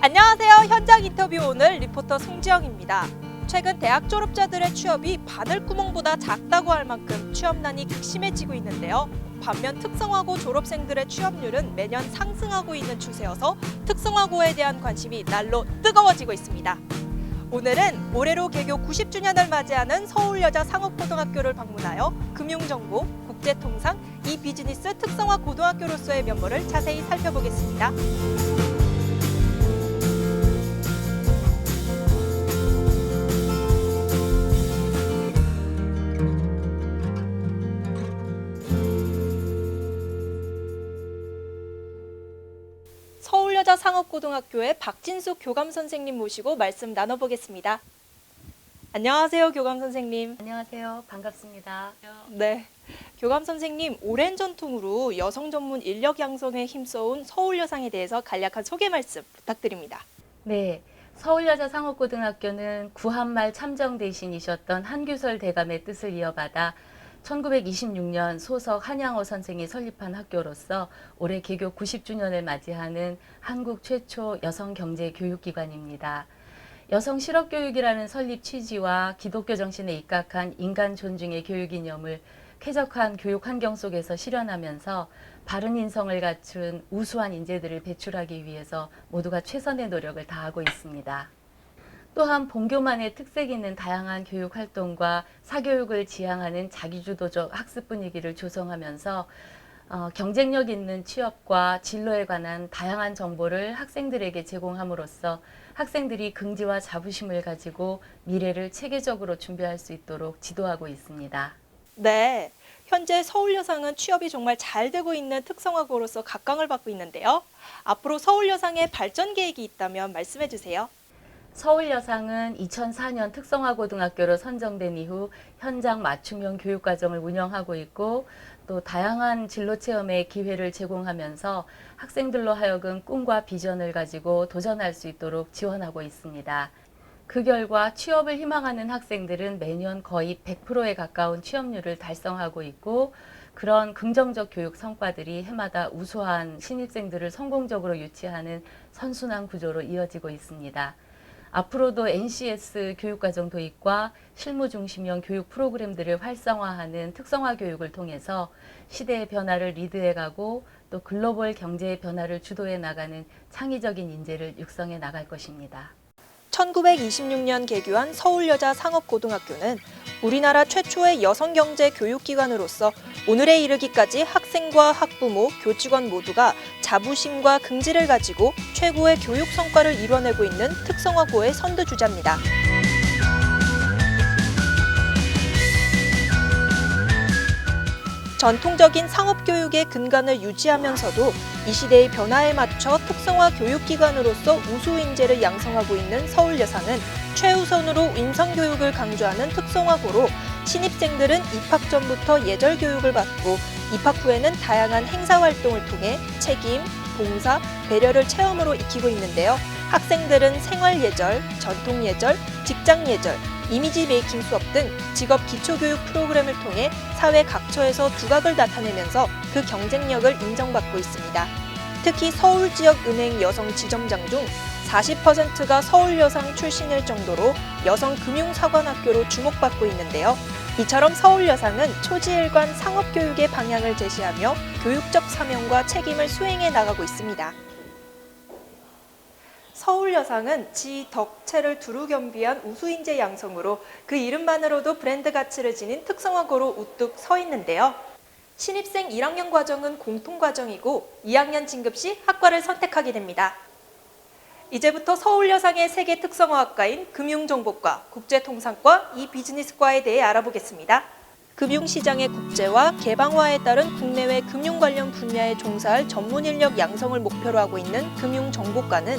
안녕하세요. 현장 인터뷰 오늘 리포터 송지영입니다. 최근 대학 졸업자들의 취업이 바늘구멍보다 작다고 할 만큼 취업난이 극심해지고 있는데요. 반면 특성화고 졸업생들의 취업률은 매년 상승하고 있는 추세여서 특성화고에 대한 관심이 날로 뜨거워지고 있습니다. 오늘은 올해로 개교 90주년을 맞이하는 서울여자 상업고등학교를 방문하여 금융정보, 국제통상, 이 비즈니스 특성화 고등학교로서의 면모를 자세히 살펴보겠습니다. 상업고등학교의 박진숙 교감 선생님 모시고 말씀 나눠보겠습니다. 안녕하세요, 교감 선생님. 안녕하세요. 반갑습니다. 네. 교감 선생님, 오랜 전통으로 여성 전문 인력 양성에 힘써온 서울여상에 대해서 간략한 소개 말씀 부탁드립니다. 네. 서울여자 상업고등학교는 구한말 참정 대신이셨던 한규설 대감의 뜻을 이어받아 1926년 소석 한양호 선생이 설립한 학교로서 올해 개교 90주년을 맞이하는 한국 최초 여성 경제 교육기관입니다. 여성 실업 교육이라는 설립 취지와 기독교 정신에 입각한 인간 존중의 교육 이념을 쾌적한 교육 환경 속에서 실현하면서 바른 인성을 갖춘 우수한 인재들을 배출하기 위해서 모두가 최선의 노력을 다하고 있습니다. 또한 본교만의 특색 있는 다양한 교육 활동과 사교육을 지향하는 자기주도적 학습 분위기를 조성하면서 어, 경쟁력 있는 취업과 진로에 관한 다양한 정보를 학생들에게 제공함으로써 학생들이 긍지와 자부심을 가지고 미래를 체계적으로 준비할 수 있도록 지도하고 있습니다. 네. 현재 서울여상은 취업이 정말 잘 되고 있는 특성화고로서 각광을 받고 있는데요. 앞으로 서울여상의 발전 계획이 있다면 말씀해 주세요. 서울여상은 2004년 특성화고등학교로 선정된 이후 현장 맞춤형 교육과정을 운영하고 있고 또 다양한 진로 체험의 기회를 제공하면서 학생들로 하여금 꿈과 비전을 가지고 도전할 수 있도록 지원하고 있습니다. 그 결과 취업을 희망하는 학생들은 매년 거의 100%에 가까운 취업률을 달성하고 있고 그런 긍정적 교육 성과들이 해마다 우수한 신입생들을 성공적으로 유치하는 선순환 구조로 이어지고 있습니다. 앞으로도 NCS 교육과정 도입과 실무 중심형 교육 프로그램들을 활성화하는 특성화 교육을 통해서 시대의 변화를 리드해가고 또 글로벌 경제의 변화를 주도해 나가는 창의적인 인재를 육성해 나갈 것입니다. 1926년 개교한 서울여자 상업고등학교는 우리나라 최초의 여성 경제 교육기관으로서 오늘에 이르기까지 학생과 학부모, 교직원 모두가 자부심과 긍지를 가지고 최고의 교육 성과를 이뤄내고 있는 특성화고의 선두주자입니다. 전통적인 상업교육의 근간을 유지하면서도 이 시대의 변화에 맞춰 특성화 교육기관으로서 우수 인재를 양성하고 있는 서울여상은 최우선으로 인성교육을 강조하는 특성화고로 신입생들은 입학 전부터 예절 교육을 받고 입학 후에는 다양한 행사 활동을 통해 책임, 봉사, 배려를 체험으로 익히고 있는데요. 학생들은 생활 예절, 전통 예절, 직장 예절, 이미지 메이킹 수업 등 직업 기초교육 프로그램을 통해 사회 각처에서 두각을 나타내면서 그 경쟁력을 인정받고 있습니다. 특히 서울 지역 은행 여성 지점장 중 40%가 서울 여상 출신일 정도로 여성 금융사관학교로 주목받고 있는데요. 이처럼 서울 여상은 초지일관 상업교육의 방향을 제시하며 교육적 사명과 책임을 수행해 나가고 있습니다. 서울 여상은 지, 덕, 체를 두루 겸비한 우수인재 양성으로 그 이름만으로도 브랜드 가치를 지닌 특성화고로 우뚝 서 있는데요. 신입생 1학년 과정은 공통 과정이고 2학년 진급 시 학과를 선택하게 됩니다. 이제부터 서울 여상의 세계 특성화학과인 금융정보과, 국제통상과, 이 비즈니스과에 대해 알아보겠습니다. 금융시장의 국제화, 개방화에 따른 국내외 금융 관련 분야에 종사할 전문 인력 양성을 목표로 하고 있는 금융정보과는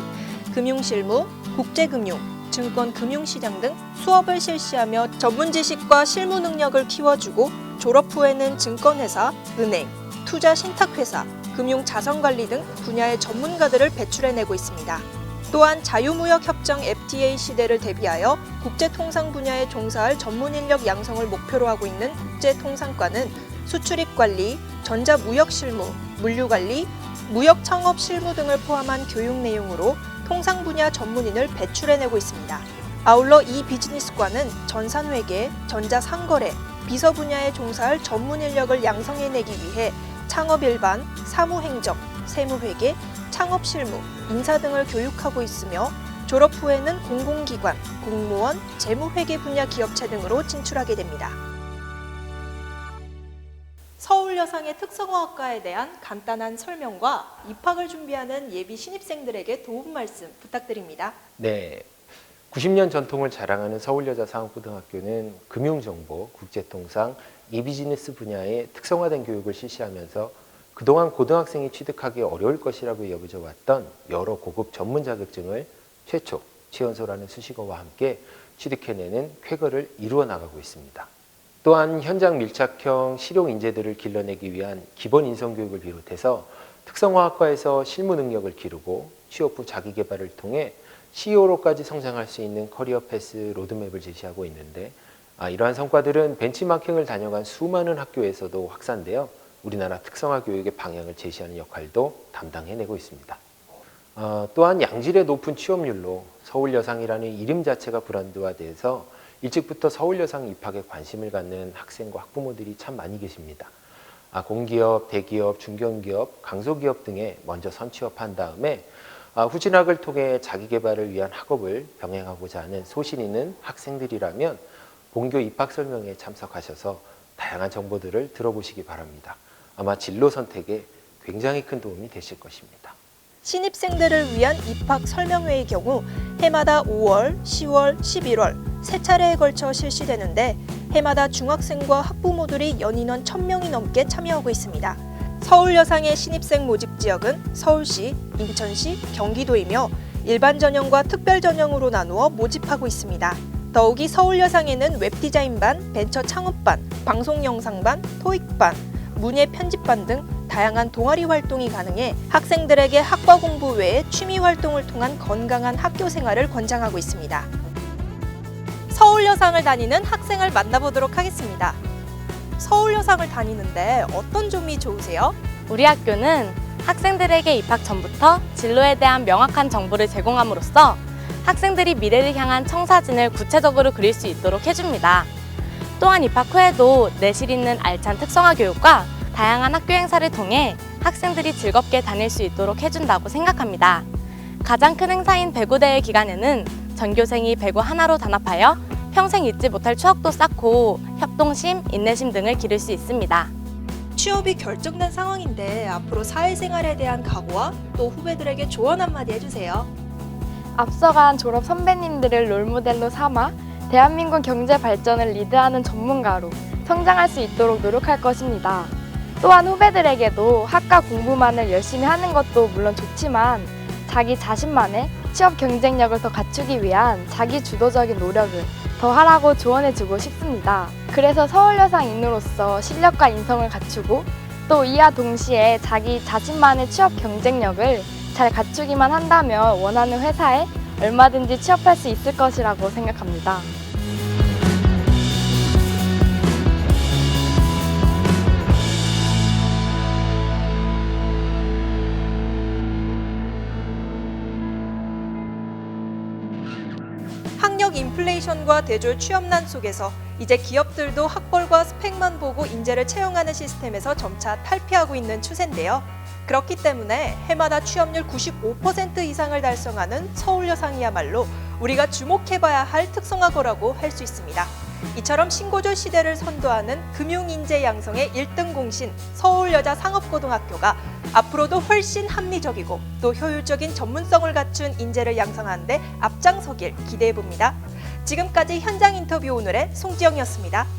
금융실무, 국제금융, 증권 금융시장 등 수업을 실시하며 전문 지식과 실무 능력을 키워주고 졸업 후에는 증권회사, 은행, 투자 신탁회사, 금융 자산관리 등 분야의 전문가들을 배출해내고 있습니다. 또한 자유무역협정 FTA 시대를 대비하여 국제통상 분야에 종사할 전문 인력 양성을 목표로 하고 있는 국제통상과는 수출입 관리, 전자무역 실무, 물류 관리, 무역 창업 실무 등을 포함한 교육 내용으로 통상 분야 전문인을 배출해내고 있습니다. 아울러 이 비즈니스과는 전산회계, 전자상거래, 비서 분야에 종사할 전문 인력을 양성해내기 위해 창업 일반, 사무행정, 세무회계, 창업 실무, 인사 등을 교육하고 있으며 졸업 후에는 공공기관, 공무원, 재무회계 분야 기업체 등으로 진출하게 됩니다. 서울여상의 특성화학과에 대한 간단한 설명과 입학을 준비하는 예비 신입생들에게 도움 말씀 부탁드립니다. 네. 90년 전통을 자랑하는 서울여자 상업고등학교는 금융정보, 국제통상, 이비즈니스 분야의 특성화된 교육을 실시하면서 그동안 고등학생이 취득하기 어려울 것이라고 여겨져 왔던 여러 고급 전문 자격증을 최초 최연소라는 수식어와 함께 취득해내는 쾌거를 이루어 나가고 있습니다. 또한 현장 밀착형 실용 인재들을 길러내기 위한 기본 인성 교육을 비롯해서 특성화학과에서 실무 능력을 기르고 취업 후 자기 개발을 통해 CEO로까지 성장할 수 있는 커리어 패스 로드맵을 제시하고 있는데 아, 이러한 성과들은 벤치마킹을 다녀간 수많은 학교에서도 확산되어 우리나라 특성화 교육의 방향을 제시하는 역할도 담당해내고 있습니다. 어, 또한 양질의 높은 취업률로 서울여상이라는 이름 자체가 브랜드화돼서 일찍부터 서울여상 입학에 관심을 갖는 학생과 학부모들이 참 많이 계십니다. 아, 공기업, 대기업, 중견기업, 강소기업 등에 먼저 선취업한 다음에 아, 후진학을 통해 자기 개발을 위한 학업을 병행하고자 하는 소신 있는 학생들이라면 본교 입학 설명회에 참석하셔서 다양한 정보들을 들어보시기 바랍니다. 아마 진로 선택에 굉장히 큰 도움이 되실 것입니다. 신입생들을 위한 입학 설명회의 경우 해마다 5월, 10월, 11월 세 차례에 걸쳐 실시되는데 해마다 중학생과 학부모들이 연인원 1000명이 넘게 참여하고 있습니다. 서울 여상의 신입생 모집 지역은 서울시, 인천시, 경기도이며 일반 전형과 특별 전형으로 나누어 모집하고 있습니다. 더욱이 서울 여상에는 웹디자인반, 벤처 창업반, 방송 영상반, 토익반, 문예 편집반 등 다양한 동아리 활동이 가능해 학생들에게 학과 공부 외에 취미 활동을 통한 건강한 학교 생활을 권장하고 있습니다. 서울여상을 다니는 학생을 만나보도록 하겠습니다. 서울여상을 다니는데 어떤 점이 좋으세요? 우리 학교는 학생들에게 입학 전부터 진로에 대한 명확한 정보를 제공함으로써 학생들이 미래를 향한 청사진을 구체적으로 그릴 수 있도록 해줍니다. 또한 입학 후에도 내실 있는 알찬 특성화 교육과 다양한 학교 행사를 통해 학생들이 즐겁게 다닐 수 있도록 해준다고 생각합니다. 가장 큰 행사인 배구대회 기간에는 전교생이 배구 하나로 단합하여 평생 잊지 못할 추억도 쌓고 협동심, 인내심 등을 기를 수 있습니다. 취업이 결정된 상황인데 앞으로 사회생활에 대한 각오와 또 후배들에게 조언 한마디 해주세요. 앞서간 졸업 선배님들을 롤모델로 삼아 대한민국 경제 발전을 리드하는 전문가로 성장할 수 있도록 노력할 것입니다. 또한 후배들에게도 학과 공부만을 열심히 하는 것도 물론 좋지만 자기 자신만의 취업 경쟁력을 더 갖추기 위한 자기 주도적인 노력을 더 하라고 조언해주고 싶습니다. 그래서 서울여상 인으로서 실력과 인성을 갖추고 또 이와 동시에 자기 자신만의 취업 경쟁력을 잘 갖추기만 한다면 원하는 회사에 얼마든지 취업할 수 있을 것이라고 생각합니다. 학력 인플레이션과 대졸 취업난 속에서 이제 기업들도 학벌과 스펙만 보고 인재를 채용하는 시스템에서 점차 탈피하고 있는 추세인데요. 그렇기 때문에 해마다 취업률 95% 이상을 달성하는 서울여상이야말로 우리가 주목해봐야 할 특성화고라고 할 수 있습니다. 이처럼 신고졸 시대를 선도하는 금융인재 양성의 1등 공신 서울여자상업고등학교가 앞으로도 훨씬 합리적이고 또 효율적인 전문성을 갖춘 인재를 양성하는 데 앞장서길 기대해 봅니다. 지금까지 현장 인터뷰 오늘의 송지영이었습니다.